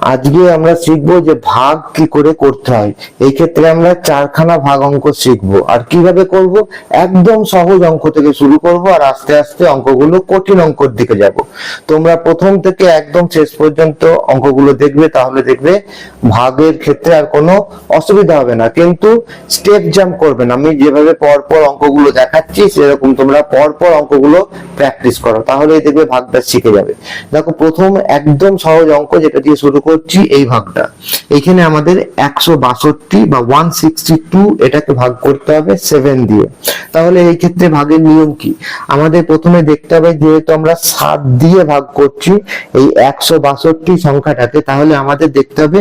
আজকে আমরা শিখব যে ভাগ কি করে করতে হয়। এই ক্ষেত্রে আমরা চারখানা ভাগ অঙ্ক শিখব। আর কীভাবে করব? একদম সহজ অঙ্ক থেকে শুরু করব আর আস্তে আস্তে অঙ্কগুলো কঠিন অঙ্কর দিকে যাব। তোমরা প্রথম থেকে একদম শেষ পর্যন্ত অঙ্কগুলো দেখবে, তাহলে দেখবে ভাগের ক্ষেত্রে আর কোনো অসুবিধা হবে না। কিন্তু স্টেপ জাম্প করবে না। আমি যেভাবে পরপর অঙ্কগুলো দেখাচ্ছি, সেরকম তোমরা পরপর অঙ্কগুলো প্র্যাকটিস করো। তাহলেই দেখবে ভাগটা শিখে যাবে। দেখো, প্রথম একদম সহজ অঙ্ক যেটা দিয়ে শুরু করছি এই ভাগটা। এখানে আমাদের একশো বাষট্টি বা ওয়ান সিক্সটি টু এটাকে ভাগ করতে হবে সেভেন দিয়ে। তাহলে এই ক্ষেত্রে ভাগের নিয়ম কি? আমাদের প্রথমে দেখতে হবে যেহেতু আমরা সাত দিয়ে ভাগ করছি এই একশো বাষট্টি সংখ্যাটাকে, তাহলে আমাদের দেখতে হবে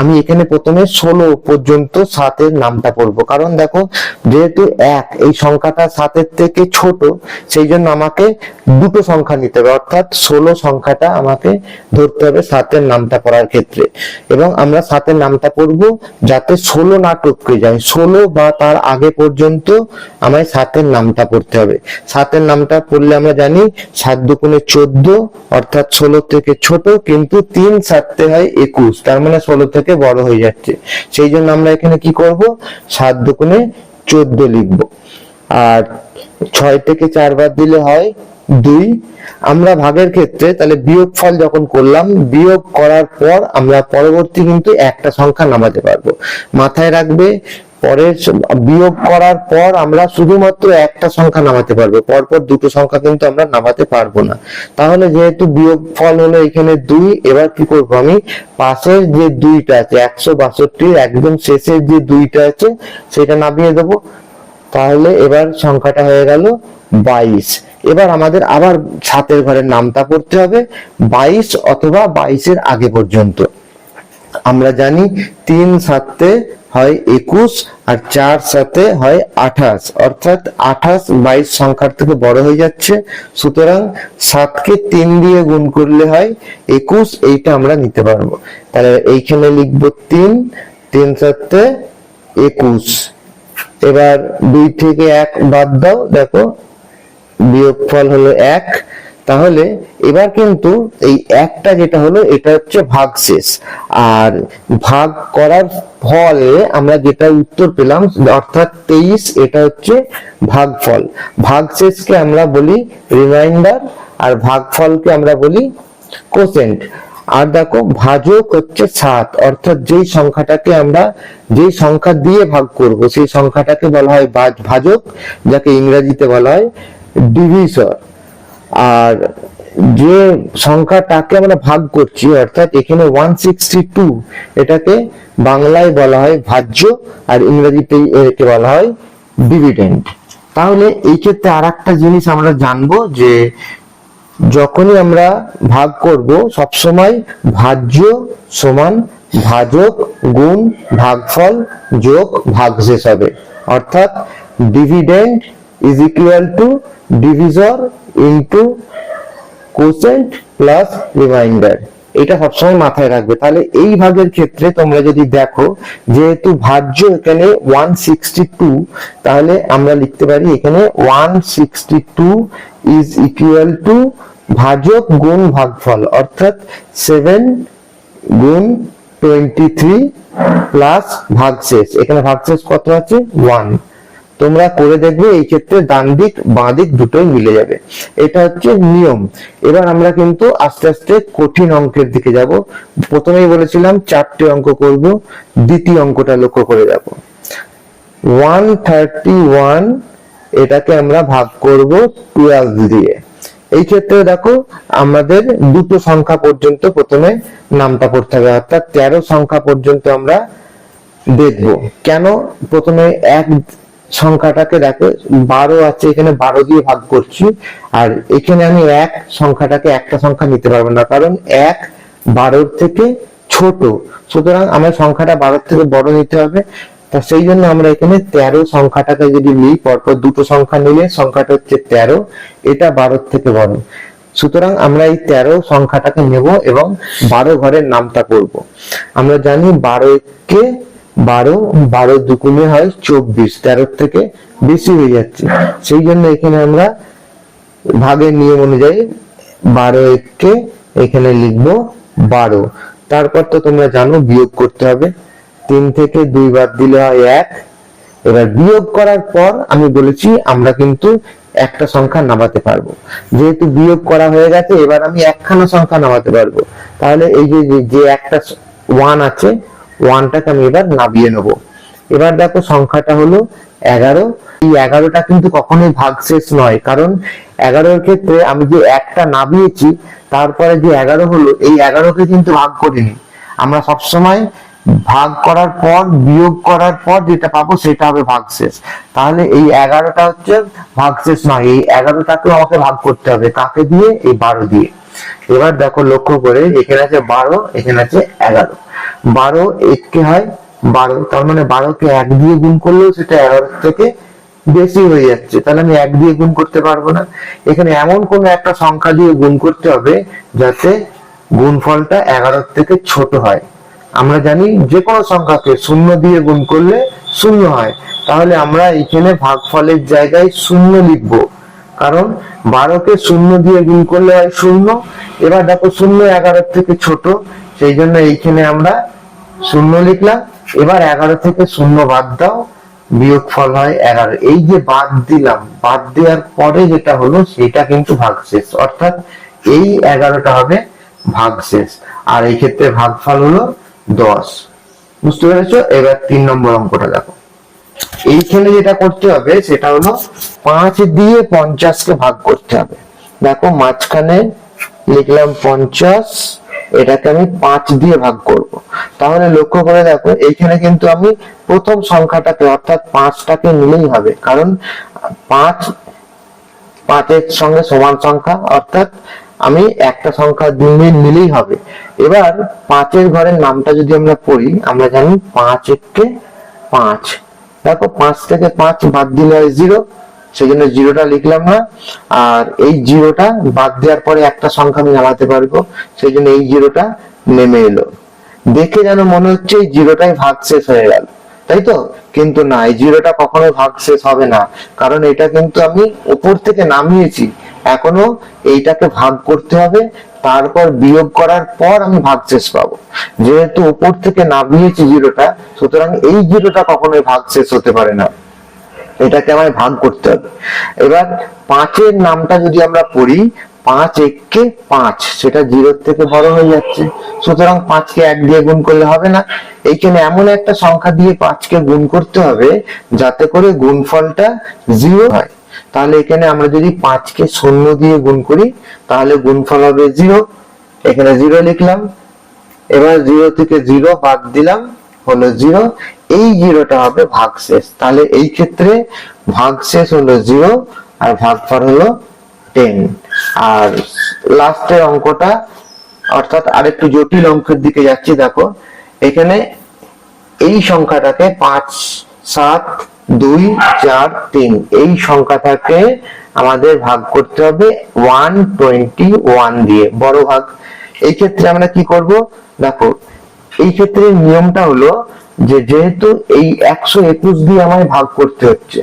আমি এখানে প্রথমে ষোলো পর্যন্ত সাতের নামটা পড়ব। কারণ দেখো, যেহেতু এক, এই সংখ্যাটা সাতের থেকে ছোট, সেই জন্য আমাকে দুটো সংখ্যা নিতে হবে। অর্থাৎ ষোলো সংখ্যাটা আমাকে ধরতে হবে সাতের নামটা পড়ার ক্ষেত্রে। এবং আমরা সাতের নামটা পড়ব যাতে ষোলো না টপকে যায়। ষোলো বা তার আগে পর্যন্ত আমায় সাতের নামটা পড়তে হবে। সাতের নামটা পড়লে আমরা জানি সাত দুগুণে চোদ্দ অর্থাৎ ষোলো থেকে ছোট কিন্তু তিন সাততে হয় একুশ। তার মানে ষোলো থেকে বড় হয়ে যাচ্ছে। সেই জন্য আমরা এখানে কি করব? সাত দুগুণে চোদ্দ লিখব। আর ছয় থেকে চার বার দিলে হয় দুই, আমরা ভাগের ক্ষেত্রে তাহলে বিয়োগ ফল যখন করলাম, বিয়োগ করার পর আমরা পরবর্তী কিন্তু একটা সংখ্যা নামাতে পারব। মাথায় রাখবে, পরের বিয়োগ করার পর আমরা শুধুমাত্র একটা সংখ্যা নামাতে পারব, পরপর দুটো সংখ্যা কিন্তু আমরা নামাতে পারব না। তাহলে যেহেতু বিয়োগ ফল হলো এখানে দুই, এবার কি করব আমি? পাশের যে দুইটা আছে, একশো বাষট্টির একদম শেষের যে দুইটা আছে, সেটা নামিয়ে দেবো। তাহলে এবার সংখ্যাটা হয়ে গেল বাইশ। এবার আমাদের আবার সাতের ঘরের নামটা পড়তে হবে, বাইশ অথবা বাইশের আগে পর্যন্ত। আমরা জানি তিন সাতে হয় একুশ আর চার সাথে হয় আঠাশ। অর্থাৎ আঠাশ বাইশ সংখ্যার থেকে বড় হয়ে যাচ্ছে। সুতরাং সাতকে তিন দিয়ে গুণ করলে হয় একুশ, এইটা আমরা নিতে পারব। তাহলে এইখানে লিখব তিন তিন সাতে একুশ। এবার দুই থেকে এক বাদ দাও, দেখো, বিয়োগফল হলো এক। তাহলে এবার কিন্তু এই একটা যেটা হলো, এটা হচ্ছে ভাগশেষ। আর ভাগ করার ফলে আমরা যেটা উত্তর পেলাম, অর্থাৎ তেইশ, এটা হচ্ছে ভাগ ভাগফল। ভাগশেষকে আমরা বলি রিমাইন্ডার, আর ভাগফলকে আমরা বলি কোসেন্ট। আর দেখো ভাজক হচ্ছে সাত, অর্থাৎ যেই সংখ্যাটাকে আমরা, যেই সংখ্যা দিয়ে ভাগ করব, সেই সংখ্যাটাকে বলা হয় ভাজ- ভাজক, যাকে ইংরেজিতে বলা হয় ডিভিসর আর যে সংখ্যাটাকে আমরা ভাগ করছি, অর্থাৎ এখানে ওয়ান সিক্সটি টু এটাকে বাংলায় বলা হয় ভাজ্য, আর ইংরেজিতে একে বলা হয় ডিভিডেন্ড তাহলে এই ক্ষেত্রে আর একটা জিনিস আমরা জানব যে যখনই আমরা ভাগ করব, সবসময় ভাজ্য সমান ভাজক গুণ ভাগফল যোগ ভাগশেষ হবে। অর্থাৎ dividend is equal to divisor into quotient plus remainder এটা সবসময় মাথায় রাখবে। তাহলে এই ভাগের ক্ষেত্রে তোমরা যদি দেখো, যেহেতু ভাজ্য এখানে ওয়ান সিক্সটি টু তাহলে আমরা লিখতে পারি এখানে one sixty two is equal to ভাজক গুণ ভাগফল, অর্থাৎ সেভেন গুণ টোয়েন্টি থ্রি প্লাস ভাগশেষ। এখানে ভাগশেষ কত আছে? ওয়ান তোমরা করে দেখবে এই ক্ষেত্রে ডান দিক, বাঁ দিক দুটোই মিলে যাবে। এটা হচ্ছে নিয়ম। এবার আমরা কিন্তু আস্তে আস্তে কঠিন অঙ্কের দিকে যাব। প্রথমেই বলেছিলাম চারটে অঙ্ক করব, দ্বিতীয় অঙ্কটা লক্ষ্য করে যাব। ওয়ান থার্টি ওয়ান এটাকে আমরা ভাগ করব টুয়েলভ দিয়ে। এই ক্ষেত্রে দেখো, আমাদের দুটো সংখ্যা পর্যন্ত প্রথমে নামটা পড়তে হবে, অর্থাৎ তেরো সংখ্যা পর্যন্ত আমরা দেখব। কেন? প্রথমে এক সংখ্যাটাকে দেখো, বারো আছে, এখানে বারো দিয়ে ভাগ করছি, আর এখানে আমি এক সংখ্যাটাকে একটা সংখ্যা নিতে পারব না, কারণ এক বারোর থেকে ছোট। সুতরাং আমার সংখ্যাটা বারোর থেকে বড় নিতে হবে, তা সেই জন্য আমরা এখানে তেরো সংখ্যাটাকে যদি নিই, পরপর দুটো সংখ্যা নিলে সংখ্যাটা হচ্ছে তেরো, এটা বারোর থেকে বড়। সুতরাং আমরা এই তেরো সংখ্যাটাকে নেব এবং বারো ঘরের নামটা করব। আমরা জানি বারো কে বারো বারো দুগুণে হয় চব্বিশ তেরোর থেকে বেশি হয়ে যাচ্ছে। সেই জন্য এখানে আমরা ভাগের নিয়ম অনুযায়ী বারো এককে এখানে লিখব বারো। তারপর তো তোমরা জানো বিয়োগ করতে হবে। তিন থেকে দুই বাদ দিলে হয় এক। এবার বিয়োগ করার পর আমি বলেছি আমরা কিন্তু একটা সংখ্যা নামাতে পারব। যেহেতু বিয়োগ করা হয়ে গেছে, এবার আমি একখানা সংখ্যা নামাতে পারব। তাহলে এই যে একটা ওয়ান আছে ওয়ানটাকে আমি এবার নামিয়ে নেব। এবার দেখো সংখ্যাটা হলো এগারো। এই এগারোটা কিন্তু কখনোই ভাগশেষ নয়, কারণ এগারোর ক্ষেত্রে আমি যে একটা নামিয়েছি তারপরে যে এগারো হলো, এই এগারোকে কিন্তু ভাগ করিনি। আমরা সবসময় ভাগ করার পর, বিয়োগ করার পর যেটা পাবো সেটা হবে ভাগশেষ। তাহলে এই এগারোটা হচ্ছে ভাগশেষ নয়, এই এগারোটাকেও আমাকে ভাগ করতে হবে কাকে দিয়ে? এই বারো দিয়ে। এবার দেখো লক্ষ্য করে, এখানে আছে বারো, এখানে আছে এগারো। বারো, এককে হয় বারো। তার মানে বারোকে এক দিয়ে গুণ করলেও সেটা এগারো থেকে বেশি হয়ে যাচ্ছে। তাহলে আমি এক দিয়ে গুণ করতে পারব না। এখানে এমন কোন একটা সংখ্যা দিয়ে গুণ করতে হবে যাতে গুণফলটা এগারোর থেকে ছোট হয়। আমরা জানি যে কোনো সংখ্যাকে শূন্য দিয়ে গুণ করলে শূন্য হয়। তাহলে আমরা এখানে ভাগফলের জায়গায় শূন্য লিখব। কারণ বারোকে শূন্য দিয়ে গুণ করলে হয় শূন্য। এবার দেখো শূন্য এগারোর থেকে ছোট। সেই জন্য এইখানে আমরা শূন্য লিখলাম। এবার এগারো থেকে শূন্য বাদ দাও বিয়োগ ফল হয় এগারো। এই যে বাদ দিলাম, বাদ দেওয়ার পরে যেটা হলো সেটা কিন্তু ভাগশেষ। অর্থাৎ এই এগারোটা হবে ভাগশেষ। আর এই ক্ষেত্রে ভাগফল হলো দশ। বুঝতে পেরেছ? এবার তিন নম্বর অঙ্কটা দেখো। এইখানে যেটা করতে হবে, সেটা হলো পাঁচ দিয়ে পঞ্চাশকে ভাগ করতে হবে। দেখো, মাঝখানে লিখলাম পঞ্চাশ এটাকে আমি পাঁচ দিয়ে ভাগ করব। তাহলে লক্ষ্য করে দেখো, এইখানে কিন্তু আমি প্রথম সংখ্যাটাকে অর্থাৎ পাঁচটাকে নিলেই হবে। কারণ পাঁচ, পাঁচের সঙ্গে সমান সংখ্যা, অর্থাৎ আমি একটা সংখ্যা দিনে নিলেই হবে। এবার পাঁচের ঘরের নামটা যদি আমরা পড়ি, আমরা জানি পাঁচ এককে পাঁচ। দেখো, পাঁচ থেকে পাঁচ বাদ দিলে হয় জিরো সেই জন্য জিরোটা লিখলাম না। আর এই জিরোটা বাদ দেওয়ার পরে একটা সংখ্যা আমি নামাতে পারব। সেই জন্য এই জিরোটা নেমে এলো। দেখে যেন মনে হচ্ছে এই জিরোটাই ভাগ শেষ হয়ে গেল। তাই তো? কিন্তু না, এই জিরোটা কখনো ভাগ শেষ হবে না। কারণ এটা কিন্তু আমি উপর থেকে নামিয়েছি। এখনও এইটাকে ভাগ করতে হবে। তারপর বিয়োগ করার পর আমি ভাগ শেষ পাবো। যেহেতু উপর থেকে নামিয়েছি জিরোটা, সুতরাং এই জিরোটা কখনোই ভাগ শেষ হতে পারে না। এটাকে আমায় ভাগ করতে হবে। এবার পাঁচের নামটা যদি আমরা পড়ি, পাঁচ এককে পাঁচ, সেটা জিরোর থেকে বড় হয়ে যাচ্ছে। সুতরাং পাঁচকে এক দিয়ে গুণ করলে হবে না। এইখানে এমন একটা সংখ্যা দিয়ে পাঁচকে গুণ করতে হবে, যাতে করে গুণফলটা জিরো হয়। তাহলে এখানে আমরা যদি পাঁচকে শূন্য দিয়ে গুণ করি, তাহলে গুণফল হবে জিরো। এখানে জিরো লিখলাম। এবার জিরো থেকে জিরো বাদ দিলাম। হলো জিরো, এই জিরোটা হবে ভাগশেষ তাহলে এই ক্ষেত্রে ভাগশেষ হলো জিরো আর ভাগফল হলো টেন। আর লাস্টের অঙ্কটা, অর্থাৎ আরেকটু জটিল অঙ্কের দিকে যাচ্ছি, দেখো। এখানে এই সংখ্যাটাকে পাঁচ, সাত, দুই, চার, তিন, এই সংখ্যাটাকে আমাদের ভাগ করতে হবে ওয়ান টোয়েন্টি ওয়ান দিয়ে, বড় ভাগ। এই ক্ষেত্রে আমরা কি করব? দেখো এই ক্ষেত্রে নিয়মটা হলো যে যেহেতু এই একশো একুশ দিয়ে আমায় ভাগ করতে হচ্ছে,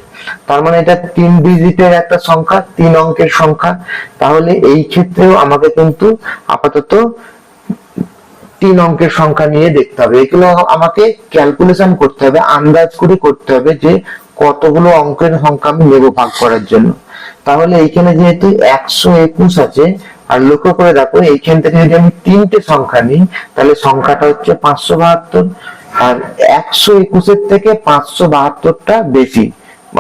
তার মানে এটা তিন ডিজিটের একটা সংখ্যা, তিন অঙ্কের সংখ্যা, তাহলে এই ক্ষেত্রেও আমাকে কিন্তু আপাতত তিন অঙ্কের সংখ্যা নিয়ে দেখতে হবে। এগুলো আমাকে ক্যালকুলেশন করতে হবে, আন্দাজ করে করতে হবে যে কতগুলো অঙ্কের সংখ্যা আমি নেব ভাগ করার জন্য। তাহলে এইখানে যেহেতু একশো একুশ আছে আর লক্ষ্য করে দেখো, এইখান থেকে যদি আমি তিনটে সংখ্যা নিই, তাহলে সংখ্যাটা হচ্ছে পাঁচশো বাহাত্তর আর একশো একুশের থেকে পাঁচশো বাহাত্তরটা বেশি,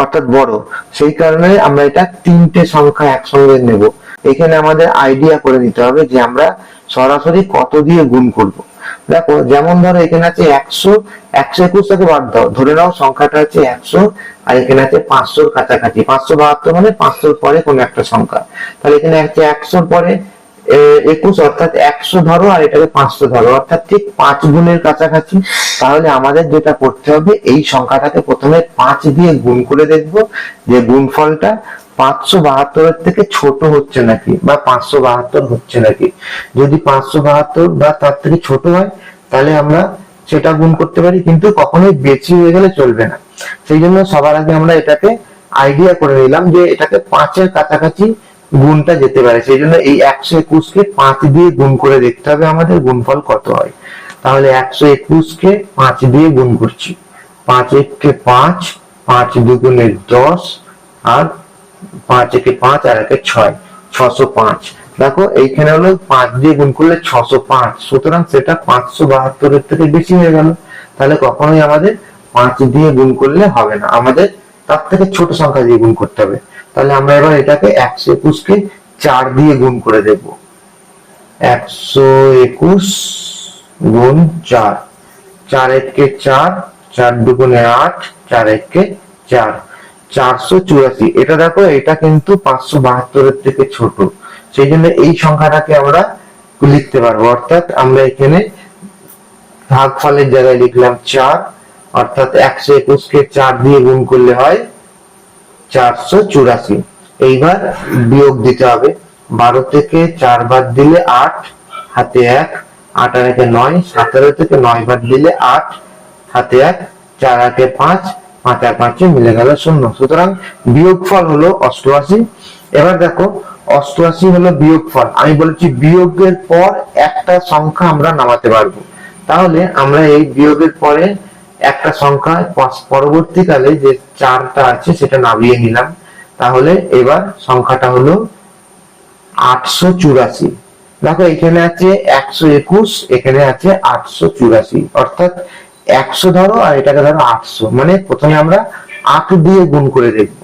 অর্থাৎ বড়। সেই কারণে আমরা এটা তিনটে সংখ্যা একসঙ্গে নেব। এখানে আমাদের আইডিয়া করে নিতে হবে যে আমরা সরাসরি কত দিয়ে গুণ করব। দেখো, যেমন ধরো এখানে আছে একশো একশো একুশ থেকে বাদ দাও। ধরে নাও সংখ্যাটা আছে একশো, আর এখানে আছে পাঁচশোর কাছাকাছি। পাঁচশো বাহাত্তর মানে পাঁচশোর পরে কোন একটা সংখ্যা। তাহলে এখানে আছে একশোর পরে একুশ, অর্থাৎ একশো ধরো, আর এটাকে পাঁচশো ধরো। অর্থাৎ ঠিক পাঁচ গুণের কাছাকাছি। তাহলে আমাদের যেটা করতে হবে, এই সংখ্যাটাকে প্রথমে পাঁচ দিয়ে গুণ করে দেখব যে গুণফলটা পাঁচশো বাহাত্তরের থেকে ছোট হচ্ছে নাকি? বা পাঁচশো বাহাত্তর হচ্ছে নাকি? যদি পাঁচশো বাহাত্তর বা তার থেকে ছোট হয়, তাহলে আমরা সেটা গুণ করতে পারি, কিন্তু কখনোই বেশি হয়ে গেলে চলবে না। সেই জন্য সবার আগে আমরা এটাকে আইডিয়া করে নিলাম যে এটাকে পাঁচের কাছাকাছি গুণটা যেতে পারে। সেই জন্য এই একশো একুশকে পাঁচ দিয়ে গুণ করে দেখতে হবে আমাদের গুণফল কত হয়। তাহলে একশো একুশকে পাঁচ দিয়ে গুণ করছি। পাঁচ এককে পাঁচ পাঁচ দুগুণে দশ, আর পাঁচ একে পাঁচ আর একে ছয়, ছশো পাঁচ। দেখো, এইখানে হলো পাঁচ দিয়ে গুণ করলে ছশো পাঁচ। সুতরাং সেটা পাঁচশো বাহাত্তরের থেকে বেশি হয়ে গেল। তাহলে কখনোই আমাদের পাঁচ দিয়ে গুণ করলে হবে না। আমাদের তার থেকে ছোট সংখ্যা দিয়ে গুণ করতে হবে। তাহলে আমরা এবার এটাকে একশো একুশকে চার দিয়ে গুণ করে দেব। একশো একুশ গুণ চার। চার একে চার চার দুগুণে আট, চার একে চার। চারশো চুরাশি। এটা দেখো, এটা কিন্তু পাঁচশো বাহাত্তরের থেকে ছোট। সেই জন্য এই সংখ্যাটাকে আমরা লিখতে পারব। অর্থাৎ আমরা এখানে ভাগ ফলের জায়গায় লিখলাম চার, অর্থাৎ একশো একুশকে চার দিয়ে গুণ করলে হয় চারশো চুরাশি। এইবার বিয়োগ দিতে হবে। বারো থেকে চার বাদ দিলে আট, হাতে এক, আট আর নয়, সতেরো থেকে নয় বাদ দিলে আট, হাতে এক, চার একে পাঁচ পাঁচ আর পাঁচে মিলে গেল শূন্য। সুতরাং বিয়োগফল হলো অষ্টআশি। এবার দেখো, অষ্টআশি হলো বিয়োগফল। আমি বলেছি বিয়োগের পর একটা সংখ্যা আমরা নামাতে পারব। তাহলে আমরা এই বিয়োগের পরে একটা সংখ্যা পরবর্তীকালে যে চারটা আছে সেটা নামিয়ে নিলাম। তাহলে এবার সংখ্যাটা হলো আটশো চুরাশি। দেখো, এখানে আছে একশো একুশ, এখানে আছে আটশো চুরাশি। অর্থাৎ একশো ধরো আর এটাকে ধরো আটশো। মানে প্রথমে আমরা আট দিয়ে গুণ করে দেখব।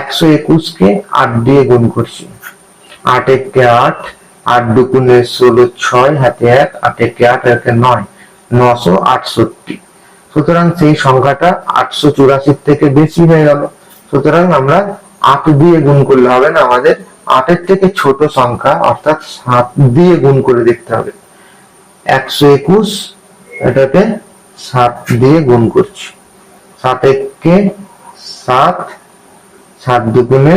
একশো একুশকে আট দিয়ে গুণ করছি। আট একে আট আট দুগুণে ষোলো ছয়, হাতে এক, আট একে আট একে নয়, নশো আটষট্টি। সুতরাং সেই সংখ্যাটা আটশো চুরাশির থেকে বেশি হয়ে গেল। সুতরাং আমরা আট দিয়ে গুণ করলে হবে না, আমাদের আটের থেকে ছোট সংখ্যা, অর্থাৎ সাত দিয়ে গুণ করে দেখতে হবে। একশো একুশ এটাকে সাত দিয়ে গুণ করছি। সাত একে সাত। সাত দুগুণে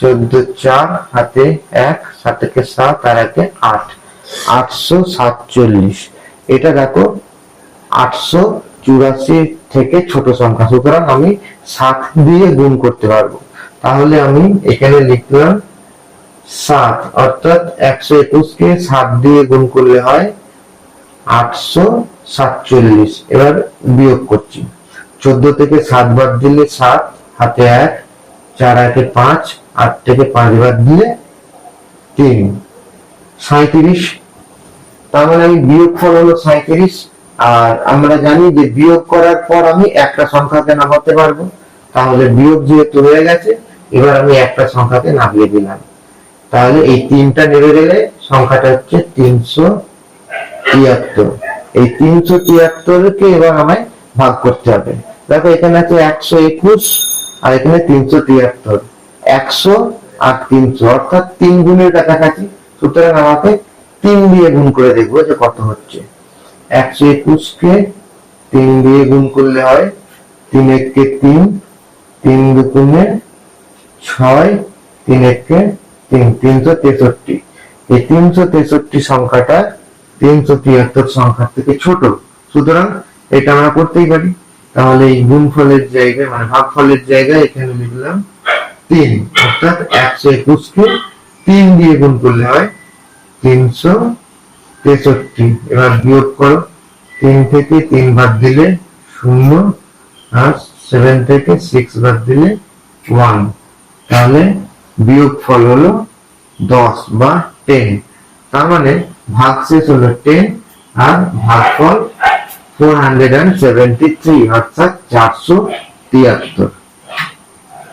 চোদ্দ চার, হাতে এক সাত একে সাত, আর একে আট। আটশো সাতচল্লিশ। এটা দেখো, আটশো চুরাশি থেকে ছোট সংখ্যা। সুতরাং আমি সাত দিয়ে গুণ করতে পারব। তাহলে আমি এখানে লিখলাম সাত। অর্থাৎ একশো একুশকে সাত দিয়ে গুণ করলে হয় আটশো সাতচল্লিশ। এবার বিয়োগ করছি। চোদ্দ থেকে সাত বাদ দিলে সাত, হাতে এক, চার একে পাঁচ, আট থেকে পাঁচ বাদ দিলে তিন। সাঁত্রিশ তার মানে আমি বিয়োগ ফল হলো সাঁত্রিশ আর আমরা জানি যে বিয়োগ করার পর আমি একটা সংখ্যাকে নামাতে পারব। তাহলে বিয়োগ যেহেতু হয়ে গেছে, এবার আমি একটা সংখ্যাকে নামিয়ে দিলাম। তাহলে এই তিনটা নেমে গেলে সংখ্যাটা হচ্ছে তিনশো তিয়াত্তর। এই তিনশো তিয়াত্তরকে এবার আমায় ভাগ করতে হবে। দেখো, এখানে আছে একশো একুশ আর এখানে তিনশো তিয়াত্তর। একশো আর তিনশো, অর্থাৎ তিন গুণের কাছাকাছি। সুতরাং আমাকে তিন দিয়ে গুণ করে দেখব যে কত হচ্ছে। একশো একুশকে তিন দিয়ে গুণ করলে হয় তিন এককে তিন তিন দুগুণে ছয়, তিন এককে তিন, তিনশো তেষট্টি। এই তিনশো তেষট্টি সংখ্যাটা তিনশো তিয়াত্তর সংখ্যার থেকে ছোট। সুতরাং এটা আমরা করতেই পারি। তাহলে এই গুণফলের জায়গায় মানে ভাগফলের জায়গায় এখানে লিখলাম তিন। অর্থাৎ একশো একুশকে তিন দিয়ে গুণ করলে হয় তিনশো তেষট্টি। এবার বিয়োগ করো। তিন থেকে তিন বাদ দিলে শূন্য, আর সেভেন থেকে সিক্স বাদ দিলে ওয়ান। তাহলে বিয়োগ ফল হলো দশ বা টেন। তার মানে ভাগ শেষ হলো টেন আর ভাগফল four hundred and seventy three অর্থাৎ চারশো তিয়াত্তর।